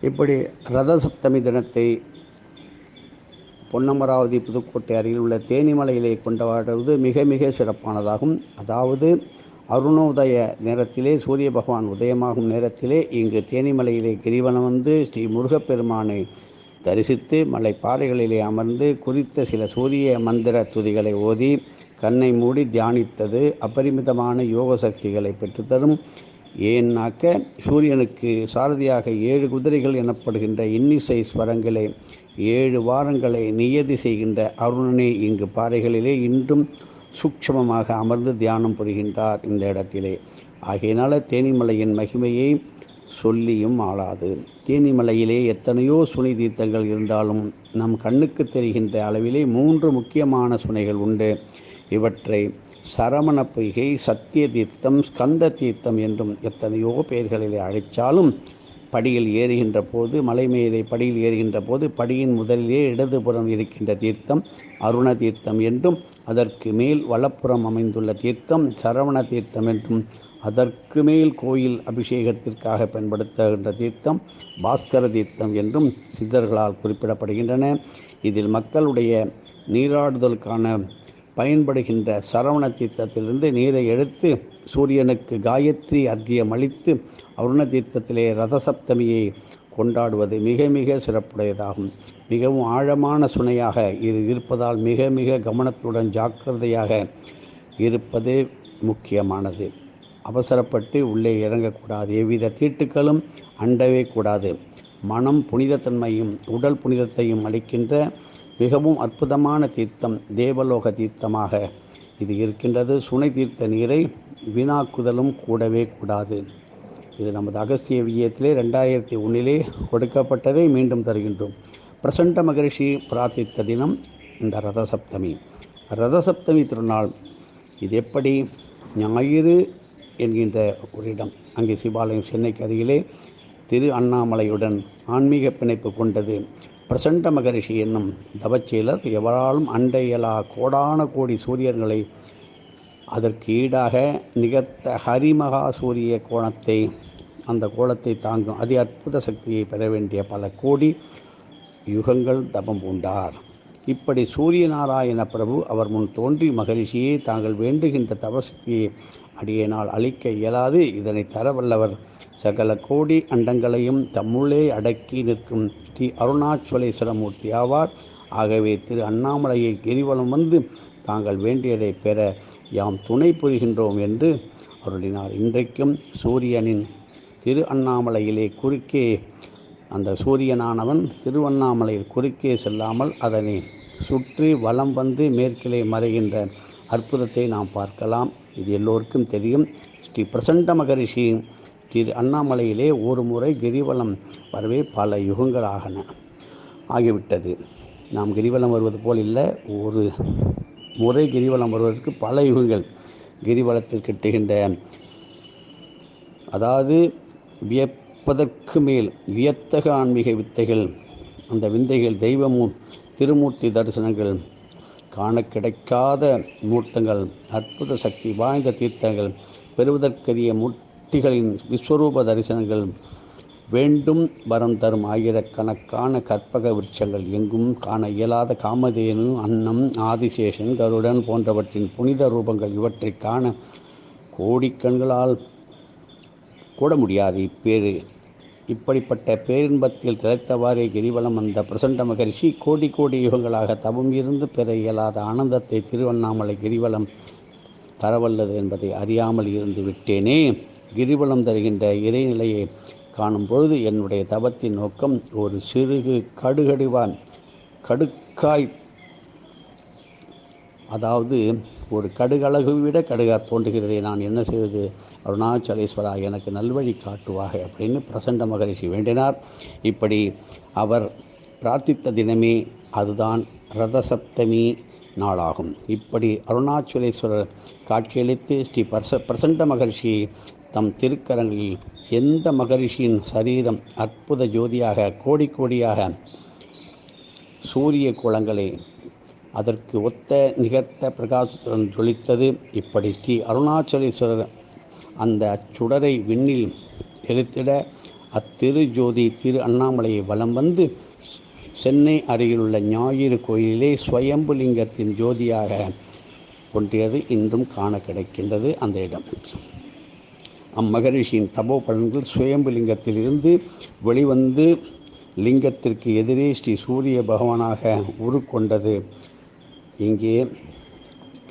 இப்படி ரத சப்தமி தினத்தை பொன்னமராவதி புதுக்கோட்டை அருகில் உள்ள தேனிமலையிலே கொண்டாடுவது மிக மிக சிறப்பானதாகும். அதாவது அருணோதய நேரத்திலே சூரிய பகவான் உதயமாகும் நேரத்திலே இங்கு தேனிமலையிலே கிரிவனம் வந்து ஸ்ரீ முருகப்பெருமானை தரிசித்து மலை பாறைகளிலே அமர்ந்து குறித்த சில சூரிய மந்திர துதிகளை ஓதி கண்ணை மூடி தியானித்தது அபரிமிதமான யோக சக்திகளை பெற்றுத்தரும். ஏன்னாக்க சூரியனுக்கு சாரதியாக ஏழு குதிரைகள் எனப்படுகின்ற இன்னிசை ஸ்வரங்களை ஏழு வாரங்களை நியதி செய்கின்ற அருணனே இங்கு பாறைகளிலே இன்றும் சூட்சமமாக அமர்ந்து தியானம் புரிகின்றார் இந்த இடத்திலே. ஆகையினால தேனிமலையின் மகிமையை சொல்லியும் ஆளாது. தேனிமலையிலே எத்தனையோ சுனை தீர்த்தங்கள் இருந்தாலும் நம் கண்ணுக்கு தெரிகின்ற அளவிலே மூன்று முக்கியமான சுனைகள் உண்டு. இவற்றை சரமண பொய்கை சத்திய தீர்த்தம் ஸ்கந்த தீர்த்தம் என்றும் எத்தனையோ பெயர்களிலே அழைத்தாலும் படியில் ஏறுகின்ற போது மலை மேலே படியில் ஏறுகின்ற போது படியின் முதலிலே இடதுபுறம் இருக்கின்ற தீர்த்தம் அருண தீர்த்தம் என்றும் அதற்கு மேல் வலப்புறம் அமைந்துள்ள தீர்த்தம் சரவண தீர்த்தம் என்றும் அதற்கு மேல் கோயில் அபிஷேகத்திற்காக பயன்படுத்துகின்ற தீர்த்தம் பாஸ்கர தீர்த்தம் என்றும் சித்தர்களால் குறிப்பிடப்படுகின்றன. இதில் மக்களுடைய நீராடுதலுக்கான பயன்படுகின்ற சரவண தீர்த்தத்திலிருந்து நீரை எடுத்து சூரியனுக்கு காயத்ரி அர்க்கியம் அளித்து அருண தீர்த்தத்திலே ரதசப்தமியை கொண்டாடுவது மிக மிக சிறப்புடையதாகும். மிகவும் ஆழமான சுனையாக இது இருப்பதால் மிக மிக கவனத்துடன் ஜாக்கிரதையாக இருப்பது முக்கியமானது. அவசரப்பட்டு உள்ளே இறங்கக்கூடாது. எவ்வித தீட்டுக்களும் அண்டவே கூடாது. மனம் புனிதத்தன்மையும் உடல் புனிதத்தையும் அளிக்கின்ற மிகவும் அற்புதமான தீர்த்தம் தேவலோக தீர்த்தமாக இது இருக்கின்றது. சுனை தீர்த்த நீரை வீணாக்குதலும் கூடவே கூடாது. இது நமது அகஸ்திய விஜயத்திலே ரெண்டாயிரத்தி ஒன்றிலே கொடுக்கப்பட்டதை மீண்டும் தருகின்றோம். பிரசண்ட மகரிஷி பிரார்த்தித்த தினம் இந்த ரதசப்தமி. ரதசப்தமி திருநாள் இது எப்படி? ஞாயிறு என்கின்ற ஒரு இடம். அங்கே சிவாலயம் சென்னைக்கு அருகிலே திரு அண்ணாமலையுடன் ஆன்மீக பிணைப்பு கொண்டது. பிரசண்ட மகரிஷி என்னும் தவச்செயலர் எவராலும் அண்டையலா கோடான கோடி சூரியர்களை அதற்கு ஈடாக நிகர்த்த ஹரிமகா சூரிய கோணத்தை அந்த கோலத்தை தாங்கும் அதி அற்புத சக்தியை பெற வேண்டிய பல கோடி யுகங்கள் தபம் பூண்டார். இப்படி சூரிய நாராயண பிரபு அவர் முன் தோன்றி மகரிஷியை தாங்கள் வேண்டுகின்ற தவசக்தியை அடியனால் அளிக்க இயலாது. இதனை தரவல்லவர் சகல கோடி அண்டங்களையும் தம்முள்ளே அடக்கி நிற்கும் ஸ்ரீ அருணாச்சலேஸ்வரமூர்த்தி ஆவார். ஆகவே திரு அண்ணாமலையை கிரிவலம் வந்து தாங்கள் வேண்டியதை பெற யாம் துணை புரிகின்றோம் என்று அருளினார். இன்றைக்கும் சூரியனின் திரு அண்ணாமலையிலே குறுக்கே அந்த சூரியனானவன் திருவண்ணாமலையில் குறுக்கே செல்லாமல் அதனை சுற்றி வலம் வந்து மேற்கிலே மறைகின்ற அற்புதத்தை நாம் பார்க்கலாம். இது எல்லோருக்கும் தெரியும். ஸ்ரீ பிரசண்ட மகரிஷியின் திரு அண்ணாமலையிலே ஒரு முறை கிரிவலம் வரவே பல யுகங்கள் ஆகன ஆகிவிட்டது. நாம் கிரிவலம் வருவது போல் இல்லை. ஒரு முறை கிரிவலம் வருவதற்கு பல யுகங்கள் கிரிவலத்தில் கிட்டுகின்ற அதாவது வியப்பதற்கு மேல் வியத்தக ஆன்மீக வித்தைகள் அந்த விந்தைகள் தெய்வமும் திருமூர்த்தி தரிசனங்கள் காண கிடைக்காத மூர்த்தங்கள் அற்புத சக்தி வாய்ந்த தீர்த்தங்கள் பெறுவதற்கரிய பக்திகளின் விஸ்வரூப தரிசனங்கள் வேண்டும் வரம் தரும் ஆயிரக்கணக்கான கற்பக விருட்சங்கள் எங்கும் காண இயலாத காமதேனு அன்னம் ஆதிசேஷன் கருடன் போன்றவற்றின் புனித ரூபங்கள் இவற்றை காண கோடிக்கண்களால் கூட முடியாது. இப்பேறு இப்படிப்பட்ட பேரின்பத்தில் திளைத்தவாறே கிரிவலம் வந்த பிரசண்ட மகரிஷி கோடி கோடி யுகங்களாக தவம் இருந்து பெற இயலாத ஆனந்தத்தை திருவண்ணாமலை கிரிவலம் தரவல்லது என்பதை அறியாமல் இருந்து விட்டேனே. கிரிவலம் தருகின்ற இறைநிலையை காணும் பொழுது என்னுடைய தவத்தின் நோக்கம் ஒரு சிறுகு கடுகடுவான் கடுக்காய். அதாவது ஒரு கடுகளகு விட கடுகா தோன்றுகிறதே நான் என்ன செய்வது? அருணாச்சலேஸ்வரா எனக்கு நல்வழி காட்டுவாக அப்படின்னு பிரசண்ட மகரிஷி வேண்டினார். இப்படி அவர் பிரார்த்தித்த தினமே அதுதான் ரதசப்தமி நாளாகும். இப்படி அருணாச்சலேஸ்வரர் காட்சியளித்து ஸ்ரீ பரச பிரசண்ட மகர்ஷி தம் திருக்கரங்களில் எந்த மகரிஷியின் சரீரம் அற்புத ஜோதியாக கோடி கோடியாக சூரிய குளங்களை அதற்கு ஒத்த நிகர்த்த பிரகாசத்துடன் ஜொலித்தது. இப்படி ஸ்ரீ அருணாச்சலேஸ்வரர் அந்த அச்சுடரை விண்ணில் எரித்திட அத்திரு ஜோதி திரு அண்ணாமலையை வலம் வந்து சென்னை அருகிலுள்ள ஞாயிறு கோயிலிலே ஸ்வயம்புலிங்கத்தின் ஜோதியாக ஒன்றியது இன்றும் காண கிடைக்கின்றது அந்த இடம். அம்மகரிஷியின் தபோ பலன்கள் சுயம்புலிங்கத்திலிருந்து வெளிவந்து லிங்கத்திற்கு எதிரே ஸ்ரீ சூரிய பகவானாக உருக்கொண்டது. இங்கே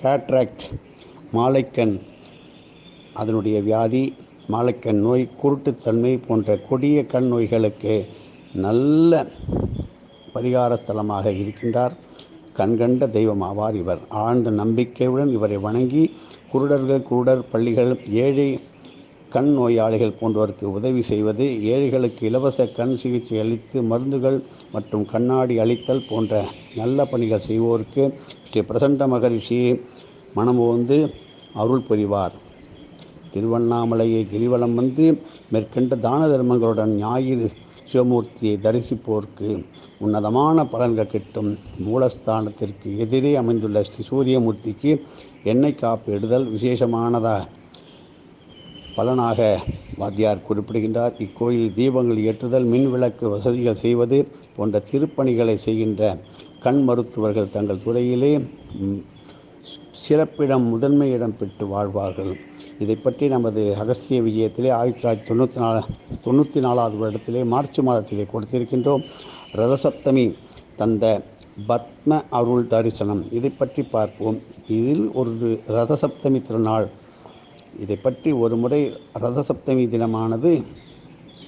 கேட்ராக்ட் மாலைக்கண் அதனுடைய வியாதி மாலைக்கண் நோய் குருட்டுத்தன்மை போன்ற கொடிய கண் நோய்களுக்கு நல்ல பரிகார ஸ்தலமாக இருக்கின்றார். கண்கண்ட தெய்வம் ஆவார் இவர். ஆழ்ந்த நம்பிக்கையுடன் இவரை வணங்கி குருடர்கள் குருடர் பள்ளிகள் ஏழை கண் நோயாளிகள் போன்றோருக்கு உதவி செய்வது ஏழைகளுக்கு இலவச கண் சிகிச்சை அளித்து மருந்துகள் மற்றும் கண்ணாடி அளித்தல் போன்ற நல்ல பணிகள் செய்வோருக்கு ஸ்ரீ பிரசண்ட மகரிஷி மனமுவந்து அருள் புரிவார். திருவண்ணாமலையை கிரிவலம் வந்து மேற்கண்ட தான தர்மங்களுடன் ஞாயிறு சிவமூர்த்தியை தரிசிப்போருக்கு உன்னதமான பலன்கள் கிட்டும். மூலஸ்தானத்திற்கு எதிரே அமைந்துள்ள ஸ்ரீ சூரியமூர்த்திக்கு எண்ணெய் காப்பு இடுதல் விசேஷமானதாக பலனாக வாத்தியார் குறிப்பிடுகின்றார் இக்கோயில் தீபங்கள் ஏற்றுதல் மின் விளக்கு வசதிகள் செய்வது போன்ற திருப்பணிகளை செய்கின்ற கண் மருத்துவர்கள் தங்கள் துறையிலே சிறப்பிடம் முதன்மை இடம் பெற்று வாழ்வார்கள். இதை பற்றி நமது அகஸ்திய விஜயத்திலே ஆயிரத்தி தொள்ளாயிரத்தி தொண்ணூற்றி நாலு தொண்ணூற்றி நாலாவது வருடத்திலே மார்ச் மாதத்திலே கொடுத்திருக்கின்றோம். ரதசப்தமி தந்த பத்ம அருள் தரிசனம். இதை பற்றி பார்ப்போம். இதில் ஒரு ரதசப்தமி திருநாள் இதை பற்றி ஒரு முறை ரதசப்தமி தினமானது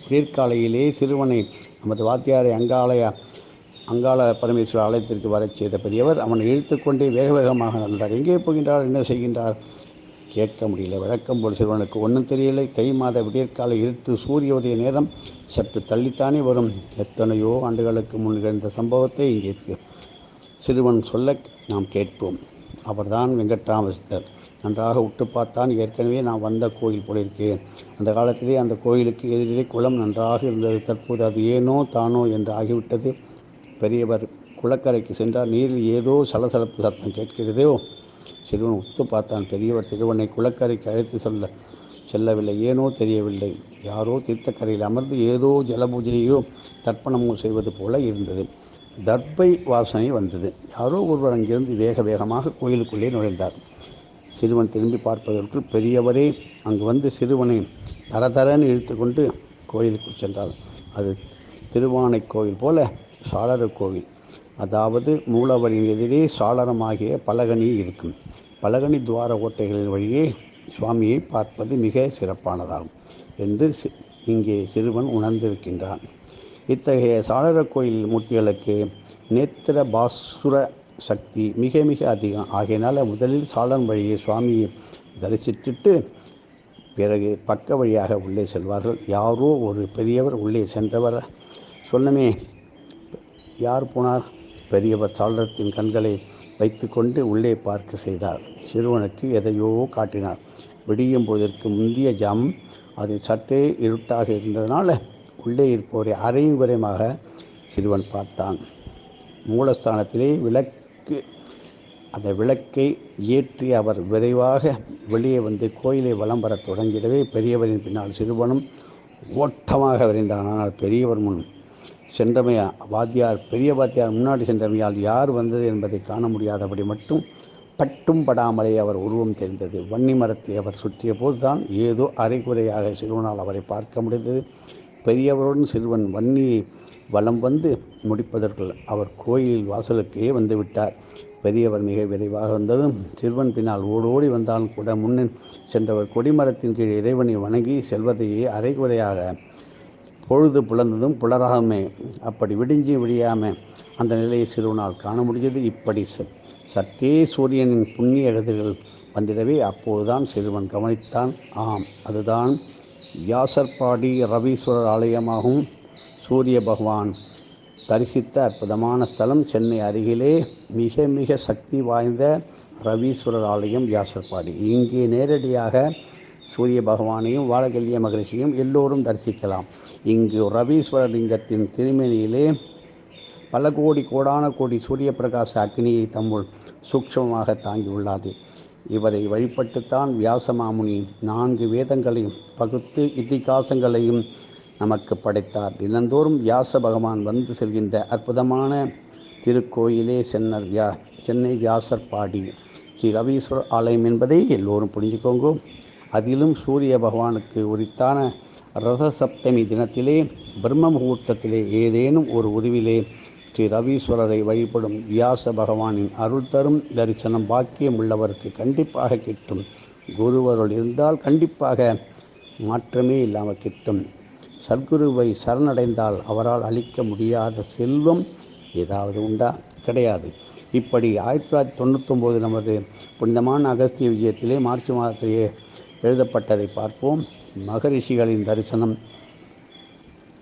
விடியற்காலையிலே சிறுவனை நமது வாத்தியாரை அங்காலய அங்காள பரமேஸ்வரர் ஆலயத்திற்கு வரச் செய்த பெரியவர் அவனை இழுத்துக்கொண்டே வேக வேகமாக நடந்தார். எங்கே போகின்றார்? என்ன செய்கின்றார்? கேட்க முடியல. விளக்கம் போல் சிறுவனுக்கு ஒன்றும் தெரியலை தை மாத விடியற்கால இருட்டு சூரிய உதய நேரம் சற்று தள்ளித்தானே வரும். எத்தனையோ ஆண்டுகளுக்கு முன் நிகழ்ந்த சம்பவத்தை இங்கே சிறுவன் சொல்ல நாம் கேட்போம். அவர்தான் வெங்கட்ராமசித்தர் நன்றாக உற்று பார்த்தான். ஏற்கனவே நான் வந்த கோயில் போலிருக்கேன். அந்த காலத்திலே அந்த கோயிலுக்கு எதிரிலே குளம் நன்றாக இருந்தது. தற்போது அது ஏனோ தானோ என்று ஆகிவிட்டது. பெரியவர் குளக்கரைக்கு சென்றார். நீரில் ஏதோ சலசலப்பு சத்தம் கேட்கிறதோ? சிறுவன் உத்து பார்த்தான். பெரியவர் சிறுவனை குளக்கரைக்கு அழைத்து செல்ல செல்லவில்லை. ஏனோ தெரியவில்லை. யாரோ தீர்த்தக்கரையில் அமர்ந்து ஏதோ ஜலபூஜையோ தர்ப்பணமோ செய்வது போல இருந்தது. தர்ப்பை வாசனை வந்தது. யாரோ ஒருவர் அங்கிருந்து வேக வேகமாக கோயிலுக்குள்ளே நுழைந்தார். சிறுவன் திரும்பி பார்ப்பதற்குள் பெரியவரே அங்கு வந்து சிறுவனை தரதரன்னு இழுத்துக்கொண்டு கோயிலுக்கு சென்றார் அது திருவானை கோயில் போல சாளர கோவில். அதாவது மூலவரின் எதிரே சாளரமாகிய பலகனி இருக்கும். பலகனி துவார ஓட்டைகளின் வழியே சுவாமியை பார்ப்பது மிக சிறப்பானதாகும் என்று இங்கே சிறுவன் உணர்ந்திருக்கின்றான். இத்தகைய சாளர கோயில் மூர்த்திகளுக்கு நேத்திர பாசுர சக்தி மிக மிக அதிகம். ஆகையினால் முதலில் சாளன் வழியை சுவாமியை தரிசித்துட்டு பிறகு பக்க வழியாக உள்ளே செல்வார்கள். யாரோ ஒரு பெரியவர் உள்ளே சென்றவர். சொன்னமே யார் போனார்? பெரியவர் சாளரத்தின் கண்களை வைத்துக்கொண்டு உள்ளே பார்க்க செய்தார். சிறுவனுக்கு எதையோ காட்டினார். விடியும் போதற்கு முந்திய ஜாம் அது சற்றே இருட்டாக இருந்ததனால் உள்ளே இருப்பவரை அரையும் குறையமாக சிறுவன் பார்த்தான். மூலஸ்தானத்திலே விளக்கு அந்த விளக்கை ஏற்றி அவர் விரைவாக வெளியே வந்து கோயிலை வலம் வரத் தொடங்கிடவே பெரியவரின் பின்னால் சிறுவனும் ஓட்டமாக விரைந்தான். ஆனால் பெரியவர் முன் சென்றமையா வாத்தியார் பெரிய வாத்தியார் முன்னாடி சென்றமையால் யார் வந்தது என்பதை காண முடியாதபடி மட்டும் பட்டும் படாமலே அவர் உருவம் தெரிந்தது. வன்னி மரத்தை அவர் சுற்றிய போதுதான் ஏதோ அரைகுறையாக சிறுவனால் அவரை பார்க்க முடிந்தது. பெரியவருடன் சிறுவன் வன்னியை வலம் வந்து முடிப்பதற்குள் அவர் கோயில் வாசலுக்கே வந்து விட்டார் பெரியவர் மிக விரைவாக வந்ததும் சிறுவன் பின்னால் ஓடோடி வந்தாலும் கூட முன்னின் சென்றவர் கொடிமரத்தின் கீழ் இறைவனை வணங்கி செல்வதையே அரைகுறையாக பொழுது புலர்ந்ததும் புலராகமே அப்படி விடிஞ்சி விடியாம அந்த நிலையை சிறுவனால் காண முடிஞ்சது. இப்படி சற்றே சூரியனின் புண்ணிய கதிர்கள் வந்திடவே அப்போதுதான் சிறுவன் கவனித்தான். ஆம் அதுதான் யாசர்பாடி ரவீஸ்வரர் ஆலயமாகும். சூரிய பகவான் தரிசித்த அற்புதமான ஸ்தலம் சென்னை அருகிலே மிக மிக சக்தி வாய்ந்த ரவீஸ்வரர் ஆலயம் வியாசர்பாடி இங்கே நேரடியாக சூரிய பகவானையும் வாழகல்ய மகரிஷியும் எல்லோரும் தரிசிக்கலாம். இங்கு ரவீஸ்வரர் லிங்கத்தின் திருமணியிலே பல கோடி கோடான கோடி சூரிய பிரகாச அக்னியை தம்முள் சூக்ஷ்மமாக தாங்கியுள்ளாது. இவரை வழிபட்டுத்தான் வியாசமாமுனி நான்கு வேதங்களையும் பகுத்து இத்திகாசங்களையும் நமக்கு படைத்தார். தினந்தோறும் வியாச பகவான் வந்து செல்கின்ற அற்புதமான திருக்கோயிலே சென்னர் வியா சென்னை வியாசர் பாடி ஸ்ரீ ரவீஸ்வரர் ஆலயம் என்பதை எல்லோரும் புரிஞ்சுக்கோங்க. அதிலும் சூரிய பகவானுக்கு உரித்தான ரத சப்தமி தினத்திலே பிரம்ம முகூர்த்தத்திலே ஏதேனும் ஒரு உருவிலே ஸ்ரீ ரவீஸ்வரரை வழிபடும் வியாச பகவானின் அருள் தரும் தரிசனம் பாக்கியம் உள்ளவருக்கு கண்டிப்பாக கிட்டும். குருவருள் இருந்தால் கண்டிப்பாக மாற்றமே இல்லாமல் கிட்டும். சத்குருவை சரணடைந்தால் அவரால் அளிக்க முடியாத செல்வம் ஏதாவது உண்டா? கிடையாது. இப்படி ஆயிரத்தி தொள்ளாயிரத்தி தொண்ணூத்தொம்போது நமது புனிதமான அகஸ்திய விஜயத்திலே மார்ச் மாதத்திலேயே எழுதப்பட்டதை பார்ப்போம். மகரிஷிகளின் தரிசனம்.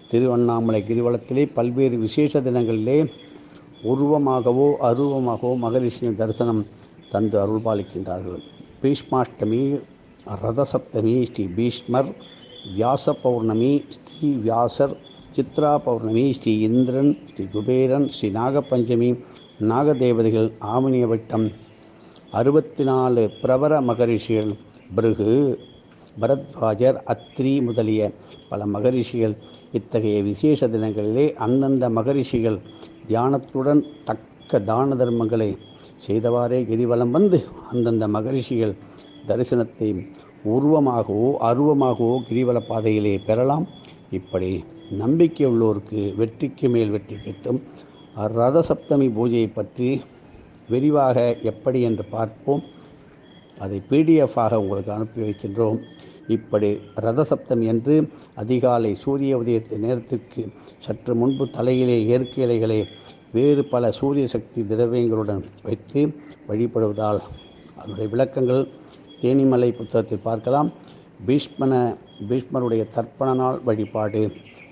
திருவண்ணாமலை கிரிவலத்திலே பல்வேறு விசேஷ தினங்களிலே உருவமாகவோ அருவமாகவோ மகரிஷியின் தரிசனம் தந்து அருள்பாலிக்கின்றார்கள். பீஷ்மாஷ்டமி ரதசப்தமி ஸ்ரீ பீஷ்மர் வியாச பௌர்ணமி ஸ்ரீ வியாசர் சித்ரா பௌர்ணமி ஸ்ரீ இந்திரன் ஸ்ரீ குபேரன் ஸ்ரீ நாகப்பஞ்சமி நாகதேவதைகள் ஆமினிய வட்டம் அறுபத்தி நாலு பிரபர மகரிஷிகள் பிருகு பரத்வாஜர் அத்ரி முதலிய பல மகரிஷிகள். இத்தகைய விசேஷ தினங்களிலே அந்தந்த மகரிஷிகள் தியானத்துடன் தக்க தான தர்மங்களை செய்தவாறே கிரிவலம் வந்து அந்தந்த மகரிஷிகள் தரிசனத்தை உருவமாகவோ அருவமாகவோ கிரிவல பாதையிலே பெறலாம். இப்படி நம்பிக்கை உள்ளோருக்கு வெற்றிக்கு மேல் வெற்றி கிட்டும். ரத சப்தமி பூஜையை பற்றி விரிவாக எப்படி என்று பார்ப்போம். அதை பிடிஎஃபாக உங்களுக்கு அனுப்பி வைக்கின்றோம். இப்படி ரத சப்தமி என்று அதிகாலை சூரிய உதயத்து நேரத்திற்கு சற்று முன்பு தலையிலே இயற்கை இலைகளை வேறு பல சூரிய சக்தி திரவியங்களுடன் வைத்து வழிபடுவதால் அதனுடைய விளக்கங்கள் தேனிமலை புத்தகத்தில் பார்க்கலாம். பீஷ்மன பீஷ்மருடைய தர்ப்பண நாள் வழிபாடு.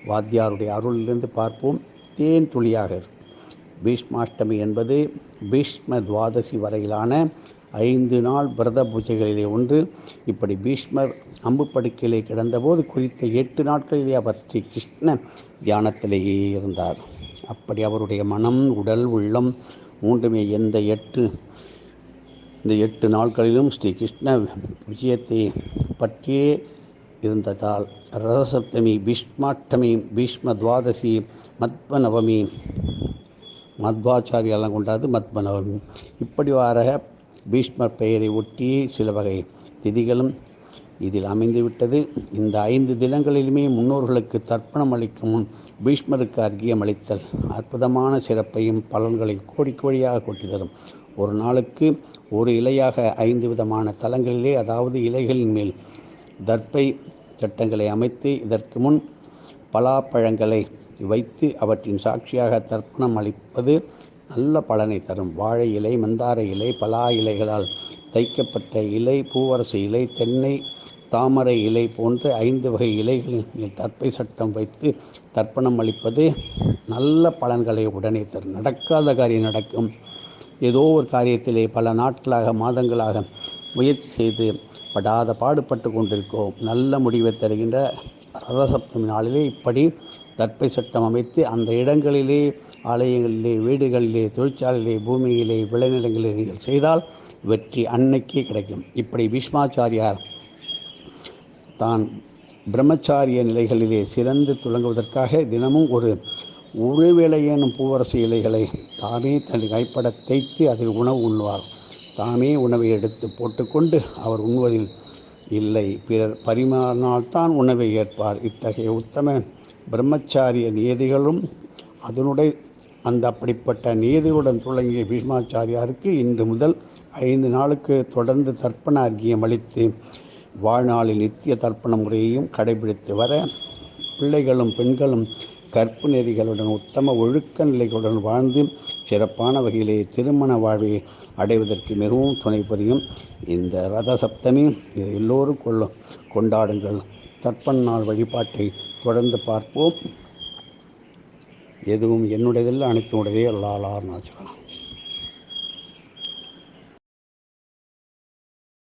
வாத்தியாருடைய அருளிலிருந்து பார்ப்போம். தேன் துளியாக பீஷ்மாஷ்டமி என்பது பீஷ்ம துவாதசி வரையிலான ஐந்து நாள் விரத பூஜைகளிலே ஒன்று. இப்படி பீஷ்மர் அம்பு படுக்கையிலே கிடந்தபோது குறித்த எட்டு நாட்களிலே அவர் ஸ்ரீ கிருஷ்ண தியானத்திலேயே இருந்தார். அப்படி அவருடைய மனம் உடல் உள்ளம் மூன்றுமே எந்த எட்டு இந்த எட்டு நாட்களிலும் ஸ்ரீ கிருஷ்ண விஜயத்தை பற்றியே இருந்ததால் ரதசப்தமி பீஷ்மாஷ்டமி பீஷ்ம துவாதசி மத்மநவமி மத்வாச்சாரியெல்லாம் கொண்டாது மத்மநவமி. இப்படி வார பீஷ்மர் பெயரை ஒட்டி சில வகை திதிகளும் இதில் அமைந்துவிட்டது. இந்த ஐந்து தினங்களிலுமே முன்னோர்களுக்கு தர்ப்பணம் அளிக்கும் முன் பீஷ்மருக்கு அர்க்கியம் அளித்தல் அற்புதமான சிறப்பையும் பலன்களை கோடி கோடியாக கொட்டி தரும். ஒரு நாளுக்கு ஒரு இலையாக ஐந்து விதமான தலங்களிலே அதாவது இலைகளின் மேல் தர்ப்பை சட்டங்களை அமைத்து இதற்கு முன் பலாப்பழங்களை வைத்து அவற்றின் சாட்சியாக தர்ப்பணம் அளிப்பது நல்ல பலனை தரும். வாழை இலை மந்தார இலை பலா இலைகளால் தைக்கப்பட்ட இலை பூவரசு இலை தென்னை தாமரை இலை போன்ற ஐந்து வகை இலைகளில் தற்பை சட்டம் வைத்து தர்ப்பணம் அளிப்பது நல்ல பலன்களை உடனே தரும். நடக்காத காரியம் நடக்கும். ஏதோ ஒரு காரியத்திலே பல நாட்களாக மாதங்களாக முயற்சி செய்து படாத பாடுபட்டு கொண்டிருக்கோம். நல்ல முடிவை தருகின்ற ரதசப்தமி நாளிலே இப்படி தற்பை சட்டம் அமைத்து அந்த இடங்களிலே ஆலயங்களிலே வீடுகளிலே தொழிற்சாலையிலே பூமியிலே விளைநிலங்களிலே நீங்கள் செய்தால் வெற்றி அன்னைக்கே கிடைக்கும். இப்படி பீஷ்மாச்சாரியார் தான் பிரம்மச்சாரிய நிலைகளிலே சிறந்து துளங்குவதற்காக தினமும் ஒரு ஒரு வேளையேனும் பூவரசு இலைகளை தாமே தன் கைப்பட தைத்து அதில் உணவு உண்ணுவார். தாமே உணவை எடுத்து போட்டுக்கொண்டு அவர் உண்வதில் இல்லை. பிறர் பரிமாறினால்தான் உணவை ஏற்பார். இத்தகைய உத்தம பிரம்மச்சாரிய நியதிகளும் அதனுடைய அந்த அப்படிப்பட்ட நியதிகளுடன் தொடங்கிய பீஷ்மாச்சாரியாருக்கு இன்று முதல் ஐந்து நாளுக்கு தொடர்ந்து தர்ப்பண அர்க்கியம் அளித்து வாழ்நாளில் நித்திய தர்ப்பண முறையையும் கடைபிடித்து வர பிள்ளைகளும் பெண்களும் கற்பு நெறிகளுடன் உத்தம ஒழுக்க நிலைகளுடன் வாழ்ந்து சிறப்பான வகையிலே திருமண வாழ்வை அடைவதற்கு மிகவும் துணை புரியும். இந்த ரத சப்தமி எல்லோரும் கொள்ள கொண்டாடுங்கள். தர்ப்பண நாள் வழிபாட்டை தொடர்ந்து பார்ப்போம். எதுவும் என்னுடையதில் அனைத்துடையதே. அல்லாலார் நாச்சுக்கலாம்